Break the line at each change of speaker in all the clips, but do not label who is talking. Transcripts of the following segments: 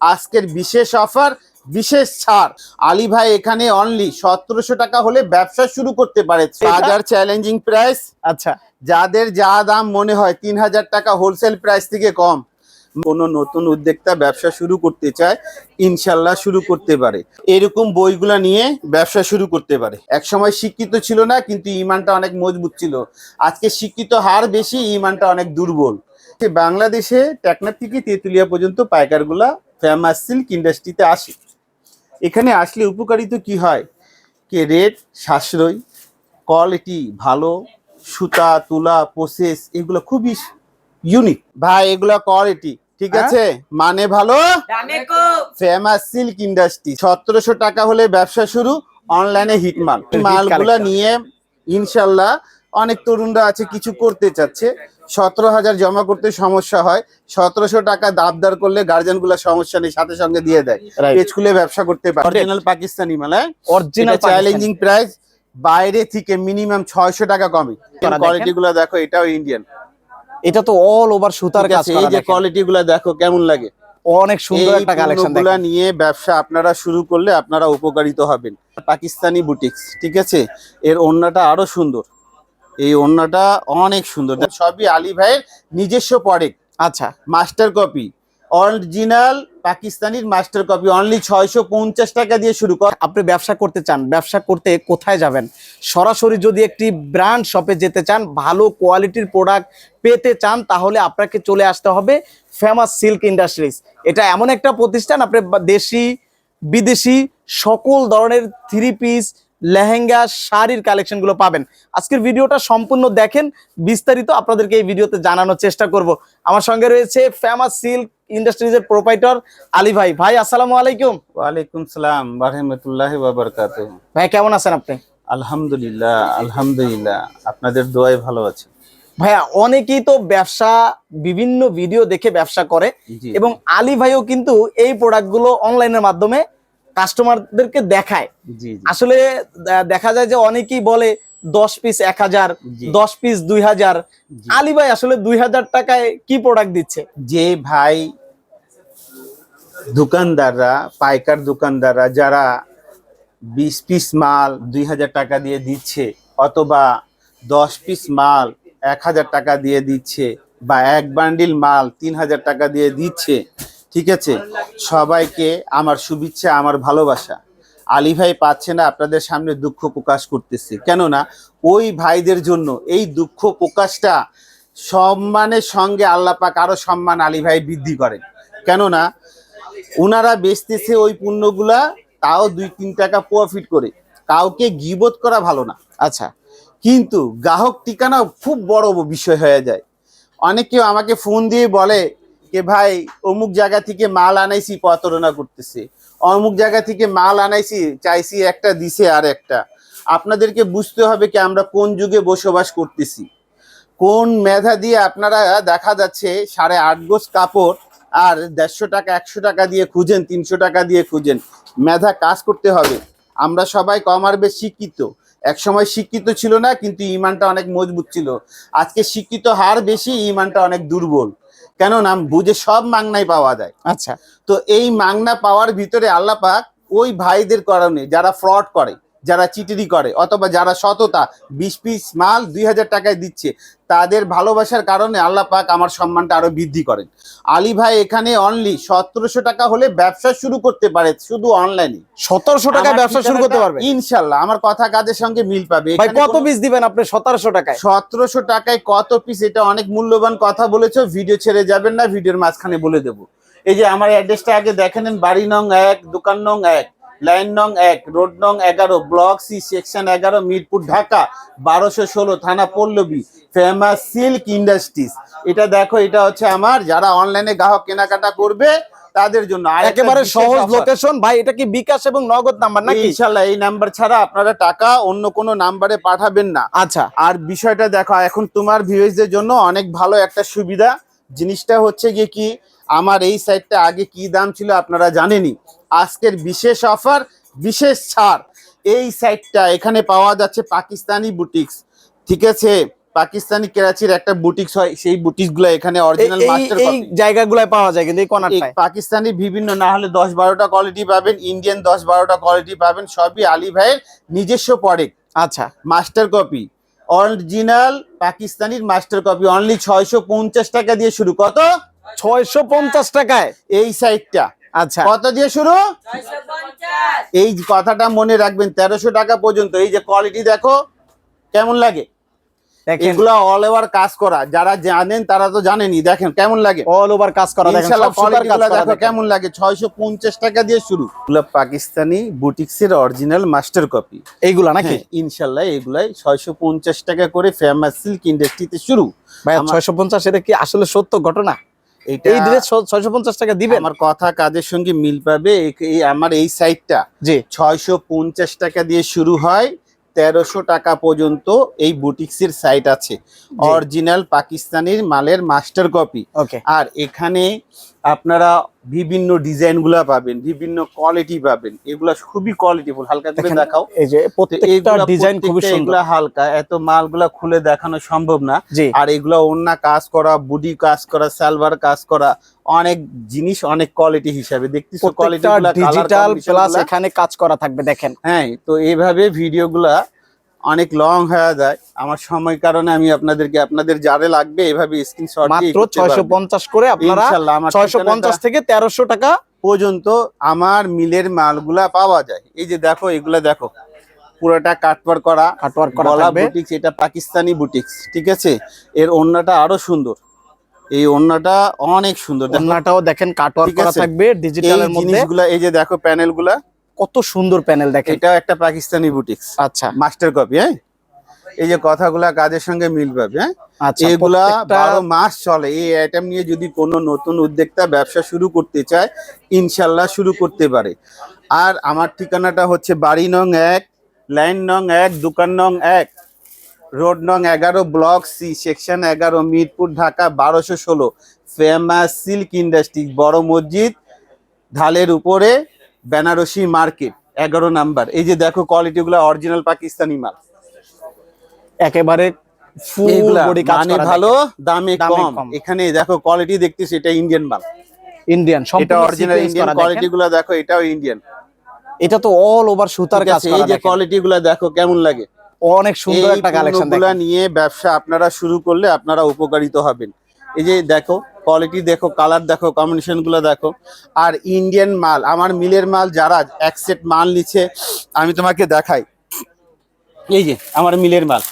আজকের বিশেষ অফার বিশেষ ছাড়। আলী ভাই এখানে অনলি সতেরোশো টাকা হলে ব্যবসা শুরু করতে পারে। হাজার চ্যালেঞ্জিং প্রাইস
আচ্ছা।
যাদের যা দাম মনে হয় তিন হাজার টাকা হোলসেল প্রাইস থেকে কম কোনো নতুন উদ্যোক্তা ব্যবসা শুরু করতে চায় ইনশাল্লাহ শুরু করতে পারে। এরকম বইগুলা নিয়ে ব্যবসা শুরু করতে পারে। এক সময় শিক্ষিত ছিল না কিন্তু ইমানটা অনেক মজবুত ছিল। আজকে শিক্ষিত হার বেশি ইমানটা অনেক দুর্বল। বাংলাদেশে টেকনাফ থেকে তেঁতুলিয়া পর্যন্ত পাইকারগুলা ফেমাস সিল্ক ইন্ডাস্ট্রিতে আসে। এখানে আসলে উপকারিত কি হয়? কে রেট সাশ্রয় কোয়ালিটি ভালো সুতা তুলা প্রসেস এগুলো খুবই ইউনিক ভাই এগুলো কোয়ালিটি ঠিক
হ্যাঁ?
আছে? মানে ভালো? ফেমাস সিল্ক ইন্ডাস্ট্রি সতেরোশো টাকা হলে ব্যবসা শুরু অনলাইনে হিটমাল মালগুলা নিয়ে ইনশাল্লাহ অনেক তরুণরা আছে কিছু করতে চাচ্ছে। সতেরো হাজার জমা করতে সমস্যা হয়। সতেরোশো টাকা দাবদার করলে গার্জেনগুলা সমস্যা নেই সাথে সঙ্গে দিয়ে দেয়. পেজ খুলে ব্যবসা করতে পারে। Original Pakistani
original
challenging price বাইরে থেকে মিনিমাম ছয়শো টাকা কমে। কোয়ালিটি গুলো দেখো এটাও ইন্ডিয়ান
এটা তো অল ওভার সুতার কাছে
এই যে কোয়ালিটি গুলো দেখো কেমন লাগে?
অনেক সুন্দর একটা কালেকশন
পণ্যগুলা নিয়ে ব্যবসা আপনারা শুরু করলে আপনারা উপকারিত হবেন। পাকিস্তানি বুটিক্স ঠিক আছে? এর ওন্নাটা আরও সুন্দর। এই ওন্নাটা অনেক সুন্দর। সবই আলী ভাইয়ের নিজস্ব প্রোডাক্ট
আচ্ছা।
মাস্টার কপি অরিজিনাল পাকিস্তানির মাস্টার কপি অনলি ছয়শো পঞ্চাশ টাকা দিয়ে শুরু কর।
আপনি ব্যবসা করতে চান ব্যবসা করতে কোথায় যাবেন? সরাসরি যদি একটি ব্র্যান্ড শপে যেতে চান ভালো কোয়ালিটির প্রোডাক্ট পেতে চান তাহলে আপনাকে চলে আসতে হবে ফেমাস সিল্ক ইন্ডাস্ট্রিজ এটা এমন একটা প্রতিষ্ঠান আপনি দেশি বিদেশি সকল ধরনের থ্রি পিস লেহেঙ্গা শাড়ির কালেকশনগুলো পাবেন। আজকের ভিডিওটা সম্পূর্ণ দেখেন বিস্তারিত আপনাদেরকে এই ভিডিওতে জানানোর চেষ্টা করব। আমার সঙ্গে রয়েছে ফেমাস সিল্ক ইন্ডাস্ট্রিজের প্রোপাইটর আলী ভাই। ভাই আসসালামু আলাইকুম।
ওয়ালাইকুম সালাম বারহমতুল্লাহ বাবরকাত
ভাই কেমন আছেন আপনি?
আলহামদুলিল্লাহ আলহামদুলিল্লাহ। আপনাদের দোয়ায় ভালো আছে।
ভাইয়া অনেকেই তো ব্যবসা বিভিন্ন ভিডিও দেখে ব্যবসা করে এবং আলী ভাইও কিন্তু এই প্রোডাক্টগুলো অনলাইনের মাধ্যমে কাস্টমারদেরকে দেখায়। আসলে দেখা যায় যে অনেকেই বলে দশ পিস এক হাজার দশ পিস দুই হাজার। আলী ভাই আসলে দুই হাজার টাকায় কি প্রোডাক্ট দিচ্ছে?
যে ভাই দোকানদাররা পাইকার দোকানদাররা যারা বিশ পিস মাল দুই হাজার টাকা দিয়ে দিচ্ছে অথবা দশ পিস মাল এক হাজার টাকা দিয়ে দিচ্ছে বা এক বান্ডিল মাল তিন হাজার টাকা দিয়ে দিচ্ছে ঠিক আছে? সবাইকে আমার শুভেচ্ছা, আমার ভালোবাসা। আলী ভাই পাচ্ছে না, আপনাদের সামনে দুঃখ প্রকাশ করতেছে। কেননা, ওই ভাইদের জন্য এই দুঃখ প্রকাশটা সম্মানের সঙ্গে আল্লাহ পাক আরও সম্মান আলী ভাই বৃদ্ধি করেন। কেননা ওনারা বেচতেছে ওই পণ্যগুলা, তাও দুই, তিন টাকা প্রফিট করে। কাউকে গিবত করা ভালো না।
আচ্ছা
কিন্তু গ্রাহক ঠিকানা খুব বড় বিষয় হয়ে যায়। অনেকেও আমাকে ফোন দিয়ে বলে যে ভাই, অমুক জায়গা থেকে মাল আনাইছি, প্রতারণা করতেছে। অমুক জায়গা থেকে মাল আনাইছি, চাইছি একটা দিছে আর একটা। আপনাদেরকে বুঝতে হবে কি আমরা কোন যুগে বসবাস করতেছি। কোন মেধা দিয়ে আপনারা দেখা যাচ্ছে সাড়ে আট গোজ কাপড় আর দেড়শো টাকা, একশো টাকা দিয়ে খুঁজেন, তিনশো টাকা দিয়ে খুঁজেন। মেধা কাজ করতে হবে। আমরা সবাই কম আর বেশ শিক্ষিত। এক সময় শিক্ষিত ছিল না, কিন্তু ইমানটা অনেক মজবুত ছিল। আজকে শিক্ষিত হার বেশি, ইমানটা অনেক দুর্বল। কেননা বুঝে সব মাংনাই পাওয়া যায়।
আচ্ছা।
তো এই মাংনা পাওয়ার ভিতরে আল্লাহ পাক ওই ভাইদের কারণে যারা ফ্রড করে যারা চিটিরি করে অথবা যারা সততা বিশ পিস মাল দুই হাজার টাকায় দিচ্ছে তাদের ভালোবাসার কারণে আল্লাহ পাক আমার সম্মানটা আরও বৃদ্ধি করেন। আলী ভাই এখানে অনলি সতেরোশো টাকা হলে ব্যবসা শুরু করতে পারে শুধু অনলাইনে
সতেরোশো টাকায় ব্যবসা শুরু করতে পারবে?
ইনশাল্লাহ আমার কথা কাজের সঙ্গে মিল পাবে?
ভাই কত পিস দিবেন আপনি সতেরোশো টাকায়?
সতেরোশো টাকায় কত পিস এটা অনেক মূল্যবান কথা বলেছ ভিডিও ছেড়ে যাবেন না ভিডিওর মাঝখানে বলে দেবো। এই যে আমার অ্যাড্রেসটা আগে দেখে নেন বাড়ি নং এক দোকান নং এক। লাইন নং এক রোড নং এগারো ব্লক সি সেকশন এগারো মিরপুর ঢাকা বারোশো ষোলো থানা পল্লবী ফেমাস সিল্ক ইন্ডাস্ট্রিজ। এটা দেখো এটা হচ্ছে আমার যারা অনলাইনে গ্রাহক কেনাকাটা করবে তাদের জন্য।
একেবারে সহজ লোকেশন ভাই এটা কি বিকাশ এবং নগদ নাম্বার নাকি?
ইনশাল্লাহ এই নাম্বার ছাড়া আপনারা টাকা অন্য কোনো নাম্বারে পাঠাবেন না।
আচ্ছা।
আর বিষয়টা দেখো এখন তোমার ভিউয়ার্সদের জন্য অনেক ভালো একটা সুবিধা। জিনিসটা হচ্ছে গিয়ে কি আমার এই সাইটটা আগে কি দাম ছিল আপনারা জানেনই। আজকের বিশেষ অফার বিশেষ ছাড়। এই সাইটটা এখানে পাওয়া যাচ্ছে পাকিস্তানি বুটিক্স ঠিক আছে? পাকিস্তানি কেরাচির একটা বুটিক্স হয় সেই বুটিক্সগুলো এখানে অরিজিনাল মাস্টার
এই জায়গাগুলোয় পাওয়া যায় কিন্তু এই কর্নারটায়
পাকিস্তানি বিভিন্ন না হলে দশ বারোটা কোয়ালিটি পাবেন ইন্ডিয়ান দশ বারোটা কোয়ালিটি পাবেন সবই আলী ভাইয়ের নিজস্ব প্রোডাক্ট
আচ্ছা।
মাস্টার কপি অরিজিনাল পাকিস্তানির মাস্টার কপি অনলি ছয়শো পঞ্চাশ টাকা দিয়ে শুরু। কত?
ছয়শো পঞ্চাশ টাকায়
এই সাইডটা
আচ্ছা।
কত দিয়ে শুরু? এই কথাটা মনে রাখবেন তেরোশো টাকা পর্যন্ত। এই যে কোয়ালিটি দেখো কেমন লাগে?
দেখেন।
এগুলো অল ওভার কাজ করা। যারা জানেন তারা তো জানেনই। দেখেন কেমন লাগে?
অল ওভার কাজ করা দেখেন
ইনশাআল্লাহ
সব সুতার কাজ
কোয়ালিটিগুলো
করা
দেখো কেমন লাগে? ছয়শো পঞ্চাশ টাকা দিয়ে শুরু। এগুলো পাকিস্তানি বুটিক্সের অরিজিনাল মাস্টার কপি
এইগুলা নাকি?
ইনশাল্লাহ এগুলাই ছয়শো পঞ্চাশ টাকা করে ফেমাস সিল্ক ইন্ডাস্ট্রিতে শুরু।
ছয়শো পঞ্চাশ এটা কি আসলে সত্য ঘটনা?
এইটা
এই ড্রেস ছয়শো পঞ্চাশ টাকা দিবেন?
আমার কথা কাজের সঙ্গে মিল পাবে। এই- আমার এই সাইডটা
জি।
টাকা দিয়ে শুরু হয়। তেরোশো টাকা পর্যন্ত এই বুটিক্সের সাইট আছে। অরিজিনাল পাকিস্তানের মালের মাস্টার কপি।
ওকে।
আর এখানে আপনারা বিভিন্ন ডিজাইনগুলা পাবেন বিভিন্ন কোয়ালিটি পাবেন। এগুলা খুবই কোয়ালিটিফুল হালকা করে দেখাও।
এই যে প্রত্যেকটা ডিজাইন খুবই সুন্দর।
এগুলা হালকা এত মালগুলা খুলে দেখানো সম্ভব না। আর এগুলা অন্য কাজ করা বুডি কাজ করা সালভার কাজ করা অনেক জিনিস অনেক কোয়ালিটি হিসাবে। দেখতেছো কোয়ালিটি
ডিজিটাল প্লাস এখানে কাজ করা থাকবে দেখেন।
হ্যাঁ তো এইভাবে ভিডিওগুলা অনেক লং হয়ে যায়। আমার সময় কারণে আমি আপনাদেরকে আপনাদের যারে লাগবে এভাবে স্ক্রিনশট
মাত্র ছয়শো পঞ্চাশ করে আপনারা ছয়শো পঞ্চাশ থেকে তেরোশো টাকা
পর্যন্ত আমার মিলের মালগুলা পাওয়া যায়। এই যে দেখো এগুলা দেখো। পুরোটা কাটওয়ার করা
কাটওয়ার্ক করা
গলা
থাকবে।
বুটিক্স এটা পাকিস্তানি বুটিক্স ঠিক আছে? এর ওন্নাটা আরও সুন্দর। এই ওন্নাটা অনেক সুন্দর।
ওন্নাটাও দেখেন কাটওয়ার্ক
ঠিক
করা থাকবে ডিজিটালের মধ্যে।
এই জিনিসগুলা এই যে দেখো প্যানেলগুলা
কত সুন্দর প্যানেল দেখেন।
এটাও একটা পাকিস্তানি বুটিক্স।
আচ্ছা।
মাস্টার কপি হ্যাঁ? এই যে কথাগুলা কাজের সঙ্গে মিল পাবে হ্যাঁ?
আচ্ছা
এগুলা বারো মাস চলে। এই আইটেম নিয়ে যদি কোনো নতুন উদ্যোক্তা ব্যবসা শুরু করতে চায় ইনশাল্লাহ শুরু করতে পারে। আর আমার ঠিকানাটা হচ্ছে বাড়ি নং এক লাইন নং এক দোকান নং এক রোড নং এগারো ব্লক সি সেকশন এগারো মিরপুর ঢাকা বারোশো ষোলো। ফেমাস সিল্ক ইন্ডাস্ট্রি বড় মসজিদ ঢালের উপরে বেনারসি মার্কেট এগারো নাম্বার। এই যে দেখো কোয়ালিটি কোয়ালিটিগুলো অরিজিনাল পাকিস্তানি মাল।
একেবারে
মানে ভালো দামে কম। এখানে দেখো কোয়ালিটি দেখতেছি এটা ইন্ডিয়ান মাল।
ইন্ডিয়ান
এটা অরিজিনাল ইন্ডিয়ান কোয়ালিটি গুলো দেখো এটাও ইন্ডিয়ান
এটা তো অল ওভার সুতার কাজ
এই যে কোয়ালিটি গুলো দেখো কেমন লাগে?
অনেক সুন্দর একটা কালেকশন
নিয়ে ব্যবসা আপনারা শুরু করলে আপনারা উপকারিত হবেন। এই যে দেখো কোয়ালিটি দেখো কালার দেখো কম্বিনেশনগুলো দেখো। আর ইন্ডিয়ান মাল আমার মিলের মাল যারা এক সেট মাল নিচ্ছে আমি তোমাকে দেখাই। এই যে আমার মিলের মাল।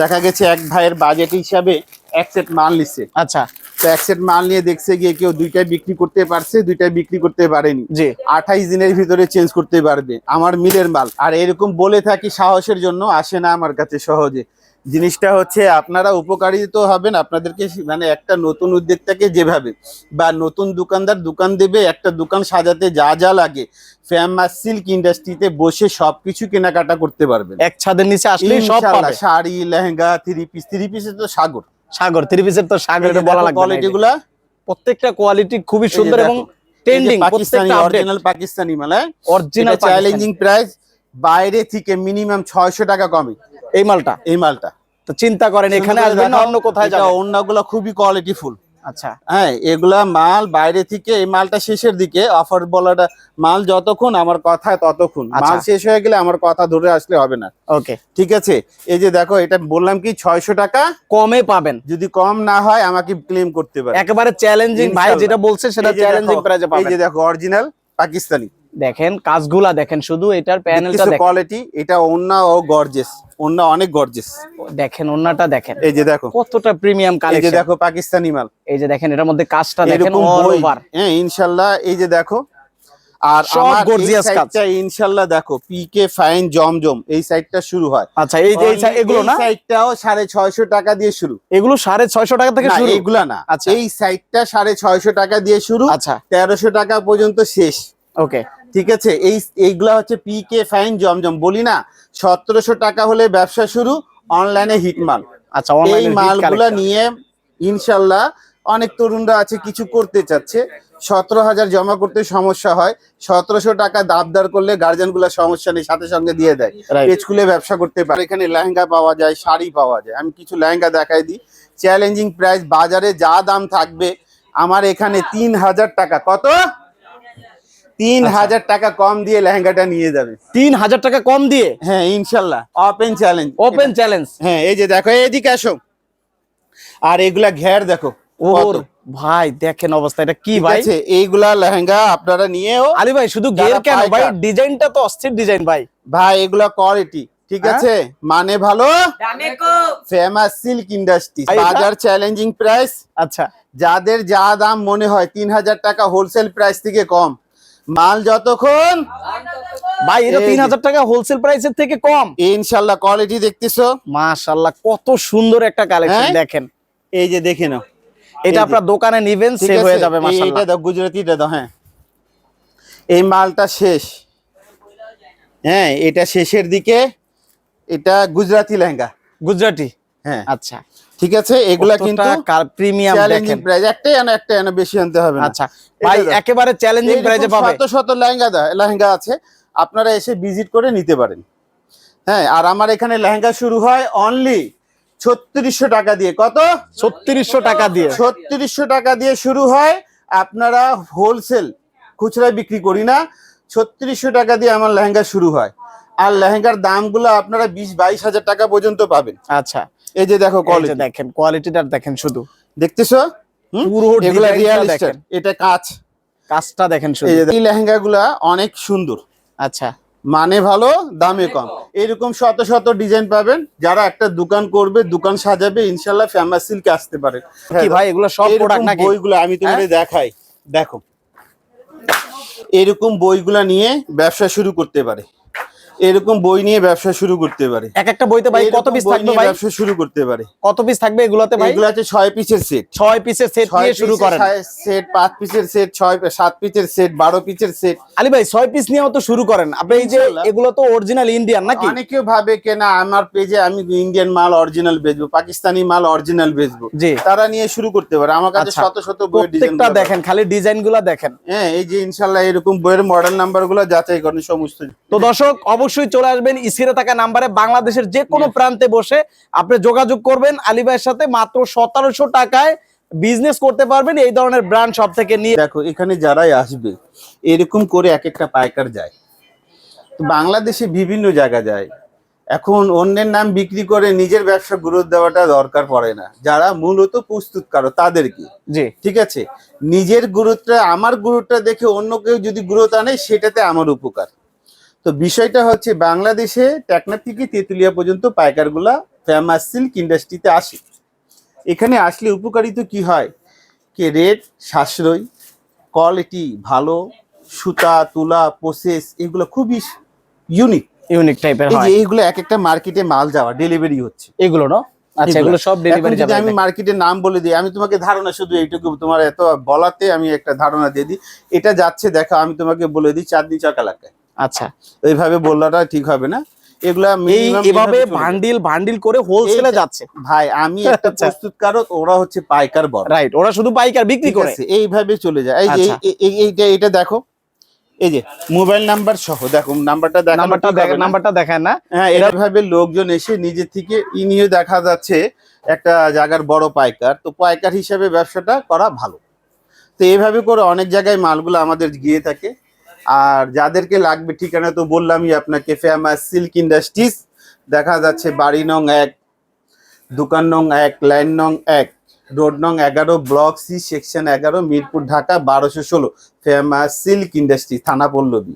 দেখা গেছে এক ভাইয়ের বাজেট হিসাবে এক সেট মাল নিচ্ছে।
আচ্ছা।
তো এক সেট মাল নিয়ে দেখছে গিয়ে কেউ দুইটাই বিক্রি করতে পারছে দুইটাই বিক্রি করতে পারেনি।
জি।
আঠাইশ দিনের ভিতরে চেঞ্জ করতে পারবে। আমার মিলের মাল। আর এরকম বলে থাকি সাহসের জন্য আসে না আমার কাছে সহজে। জিনিসটা হচ্ছে আপনারা উপকারিত হবেন আপনাদেরকে মানে একটা নতুন উদ্যোক্তাকে যেভাবে বা নতুন দোকানদার দোকান দেবে একটা দোকান সাজাতে যা যা লাগে ফেমাস সিল্ক ইন্ডাস্ট্রিতে বসে সবকিছু কেনাকাটা করতে পারবেন।
এক ছাদের নিচে আসলেই সব
sari lehenga three piece three পিসের তো সাগর।
সাগর থ্রি পিসের তো সাগর বলা লাগবে
কোয়ালিটি
কোয়ালিটি
গুলা।
প্রত্যেকটা কোয়ালিটি খুবই সুন্দর এবং ট্রেন্ডিং
পাকিস্তানি
প্রত্যেকটা
অরিজিনাল পাকিস্তানি মাল হ্যাঁ?
অরিজিনাল
চ্যালেঞ্জিং প্রাইস বাইরে থেকে মিনিমাম ছয়শো টাকা কমে।
এই মালটা?
এই মালটা।
তো চিন্তা করেন এখানে আসবেন না অন্য কোথায় যাবেন?
অন্যগুলো খুবই কোয়ালিটিফুল
আচ্ছা।
হ্যাঁ এগুলা মাল বাইরে থেকে এই মালটা শেষের দিকে অফার বলাটা মাল যতক্ষণ আমার কথা ততক্ষণ।
আচ্ছা।
মাল শেষ হয়ে গেলে আমার কথা ধরে আসলে হবে না।
ওকে।
ঠিক আছে? এই যে দেখো এটা বললাম কি ছয়শো টাকা
কমে পাবেন।
যদি কম না হয় আমাকে ক্লেম করতে পারে
একেবারে চ্যালেঞ্জিং ভাই যেটা বলছে সেটা চ্যালেঞ্জিং প্রাইজে
এই যে দেখো অরিজিনাল পাকিস্তানি।
দেখেন কাজগুলা দেখেন শুধু এটার প্যানেলটা দেখেন।
কোয়ালিটি এটা ওন্না ও গর্জেস ওন্না অনেক গর্জেস
দেখেন ওন্নাটা দেখেন।
এই যে দেখো।
কতটা প্রিমিয়াম কালেকশন
এই যে দেখো পাকিস্তানি মাল।
এই যে দেখেন এটার মধ্যে কাজটা দেখেন অল ওভার
হ্যাঁ ইনশাল্লাহ এই যে দেখো। আর
সব
আমার এই
gorgeous কাজ।
সাইডটা ইনশাল্লাহ দেখো পিকে ফাইন জমজম এই সাইডটা শুরু হয়।
আচ্ছা এই যে এগুলো না?
সাইডটাও সাড়ে ছয়শো টাকা দিয়ে শুরু।
এগুলো সাড়ে ছয়শো টাকা থেকে শুরু?
এগুলা না।
আচ্ছা।
এই সাইডটা সাড়ে ছয়শো টাকা দিয়ে শুরু।
আচ্ছা।
তেরোশো টাকা পর্যন্ত শেষ।
ওকে
ঠিক আছে? এই এইগুলা হচ্ছে পি কে ফাইন জমজম। বলি না সতেরোশো টাকা হলে ব্যবসা শুরু অনলাইনে হিটমাল
আচ্ছা
এই
অনলাইনে
মালগুলা নিয়ে ইনশাল্লাহ অনেক তরুণরা আছে কিছু করতে চাচ্ছে। সতেরো হাজার জমা করতে সমস্যা হয়। সতেরোশো টাকা দাবদার করলে গার্জেনগুলার সমস্যা নেই সাথে সঙ্গে দিয়ে দেয়. পেজ খুলে ব্যবসা করতে পারে। এখানে লেহেঙ্গা পাওয়া যায় শাড়ি পাওয়া যায়। আমি কিছু লেহেঙ্গা দেখাই দিই। চ্যালেঞ্জিং প্রাইস বাজারে যা দাম থাকবে আমার এখানে তিন হাজার টাকা। কত? তিন
আচ্ছা।
হাজার টাকা কম দিয়ে লেহেঙ্গাটা নিয়ে যাবে।
তিন হাজার টাকা কম দিয়ে?
হ্যাঁ ইনশাল্লাহ। ওপেন চ্যালেঞ্জ
ওপেন চ্যালেঞ্জ
হ্যাঁ এই যে দেখো এদিকে আসো। আর এগুলা ঘের দেখো
ওর ভাই দেখেন অবস্থা এটা কি ভাই?
আছে এইগুলা লেহেঙ্গা আপনারা নিয়েও
আলী ভাই শুধু গের কেন? ভাই ডিজাইনটা তো অস্থির ডিজাইন ভাই।
ভাই এগুলা কোয়ালিটি ঠিক
হ্যাঁ?
আছে? মানে ভালো? ফেমাস সিল্ক ইন্ডাস্ট্রি বাজার চ্যালেঞ্জিং প্রাইস
আচ্ছা।
যাদের যা দাম মনে হয় তিন হাজার টাকা হোলসেল প্রাইস থেকে কম। মাল যতক্ষণ?
ভাই এটা তিন হাজার টাকা হোলসেল প্রাইসের থেকে কম।
ইনশাল্লাহ কোয়ালিটি দেখতেছো?
মাশাল্লাহ কত সুন্দর একটা কালেকশন
হ্যাঁ?
দেখেন।
এই যে দেখে নাও।
এটা আপনার দোকানে নিবেন সেল হয়ে যাবে মাশাল্লাহ।
দাও গুজরাটিটা দাও হ্যাঁ। এই মালটা শেষ। হ্যাঁ এটা শেষের দিকে এটা গুজরাটি লেহেঙ্গা।
গুজরাটি?
হ্যাঁ।
আচ্ছা।
ঠিক আছে? এগুলা কিন্তু
প্রিমিয়াম
চ্যালেঞ্জিং প্রাইস একটাই আনো একটা আনো বেশি আনতে হবে
আচ্ছা ভাই একেবারে চ্যালেঞ্জিং প্রাইজে পাবে।
শত শত লেহেঙ্গা দা- লেহেঙ্গা আছে আপনারা এসে ভিজিট করে নিতে পারেন। হ্যাঁ আর আমার এখানে লেহেঙ্গা শুরু হয় অনলি ছত্রিশশো টাকা দিয়ে। কত?
ছত্রিশশো টাকা দিয়ে।
ছত্রিশশো টাকা দিয়ে শুরু হয় আপনারা হোলসেল খুচরায় বিক্রি করি না ছত্রিশশো টাকা দিয়ে আমার লেহেঙ্গা শুরু হয়। আর লেহেঙ্গার দামগুলো আপনারা বিশ বাইশ হাজার টাকা পর্যন্ত পাবেন।
আচ্ছা
এই যে দেখো কোয়ালিটি
দেখেন কোয়ালিটিটা দেখেন শুধু।
দেখতেছো?
পুরো
এগুলা রিয়াল এটা কাজ
কাজটা দেখেন শুধু।
এই লেহেঙ্গা গুলা অনেক সুন্দর।
আচ্ছা।
মানে ভালো দামে কম। এরকম শত শত ডিজাইন পাবেন। যারা একটা দোকান করবে দোকান সাজাবে ইনশাল্লাহ ফেমাস সিল্কে আসতে পারে।
কি ভাই এগুলো সব প্রোডাক্ট নাকি? হ্যাঁ?
বইগুলো আমি তোমাদের দেখাই। দেখো। এরকম বইগুলা নিয়ে ব্যবসা শুরু করতে পারে। এরকম বই নিয়ে ব্যবসা শুরু করতে পারে।
এক একটা বইতে ভাই কত পিস থাকবে ভাই?
ব্যবসা শুরু করতে পারে।
কত পিস থাকবে এগুলোতে ভাই?
এগুলো আছে ছয় পিসের সেট
ছয় পিসের সেট নিয়ে শুরু করেন।
সেট পাঁচ পিসের সেট ছয় সাত পিসের সেট বারো পিসের সেট
আলী ভাই ছয় পিস নিয়েও তো শুরু করেন। আপনি এই যে। এগুলো তো অরিজিনাল ইন্ডিয়ান নাকি?
অনেকে ভাবে কেনা আমার পেজে আমি ইন্ডিয়ান মাল অরিজিনাল বেচবো পাকিস্তানি মাল অরিজিনাল বেচবো।
জি।
তারা নিয়ে শুরু করতে পারে। আমার কাছে
আচ্ছা।
শত শত বইয়ের ডিজাইন
প্রত্যেকটা দেখেন খালি ডিজাইনগুলা দেখেন।
হ্যাঁ এই যে ইনশাল্লাহ এরকম বইয়ের মডেল নাম্বারগুলো যাচাই করেন সমস্ত।
তো দর্শক অবশ্যই চলে আসবেন স্ক্রিনে থাকা নাম্বারে। বাংলাদেশের যে কোনো প্রান্তে বসে আপনি যোগাযোগ করবেন। আলী ভাইয়ের সাথে মাত্র সতেরোশো টাকায় বিজনেস করতে পারবেন। এই ধরনের ব্র্যান্ড সব থেকে নিয়ে
দেখো এখানে যারাই আসবে এরকম করে এক একটা পাইকার যায়। বাংলাদেশে বিভিন্ন জায়গা যায়। এখন অন্যের নাম বিক্রি করে নিজের ব্যবসা গুরুত্ব দেওয়াটা দরকার পড়ে না। যারা মূলত প্রস্তুতকারক তাদেরকে।
জি।
ঠিক আছে? নিজের গুরুত্ব আমার গুরুত্বটা দেখে অন্য কেউ যদি গুরুত্ব আনে সেটাতে আমার উপকার। তো বিষয়টা হচ্ছে বাংলাদেশে টেকনা থেকে তেঁতুলিয়া পর্যন্ত পাইকারগুলা ফেমাস সিল্ক ইন্ডাস্ট্রিতে আসে। এখানে আসলে উপকারিত কি হয়? কে রেট সাশ্রয় কোয়ালিটি ভালো সুতা তুলা প্রসেস এগুলো খুবই ইউনিক
ইউনিক টাইপের হয়।
এইগুলো এক একটা মার্কেটে মাল যাওয়া ডেলিভারি হচ্ছে।
এগুলো না? আচ্ছা
এগুলো।
সব ডেলিভারি যাবে
আমি মার্কেটের নাম বলে দিই আমি তোমাকে ধারণা শুধু এইটুকু তোমার এত বলাতে আমি একটা ধারণা দিয়ে দিই। এটা যাচ্ছে দেখো আমি তোমাকে বলে দিই চাঁদনি চক এলাকায়।
আচ্ছা।
এইভাবে বললাটা ঠিক হবে না? এগুলা
বান্ডিল বান্ডিল করে হোলসেলে যাচ্ছে।
ভাই আমি একটা
আচ্ছা।
প্রস্তুতকারক ওরা হচ্ছে পাইকার বড়।
রাইট ওরা শুধু পাইকার বিক্রি করে।
এইভাবে চলে যায়। এই যে
আচ্ছা।
এই- এই- এইটা এটা দেখো এই যে মোবাইল নাম্বার সহ দেখো নাম্বারটা দেখো
নাম্বারটা দেখায় না।
হ্যাঁ এভাবে লোকজন এসে নিজে থেকে ই নিয়ে দেখা যাচ্ছে একটা জায়গার বড় পাইকার। তো পাইকার হিসাবে ব্যবসাটা করা ভালো। তো এইভাবে করে অনেক জায়গায় মালগুলো আমাদের গিয়ে থাকে। আর যাদেরকে লাগবে ঠিকানা তো বললামই, আপনাকে ফেমাস সিল্ক ইন্ডাস্ট্রিজ দেখা যাচ্ছে বাড়ি নং এক, দোকান নং এক লাইন নং এক রোড নং এগারো ব্লক সি সেকশন এগারো, মিরপুর, ঢাকা, বারোশো ষোলো ফেমাস সিল্ক ইন্ডাস্ট্রি থানা পল্লবী।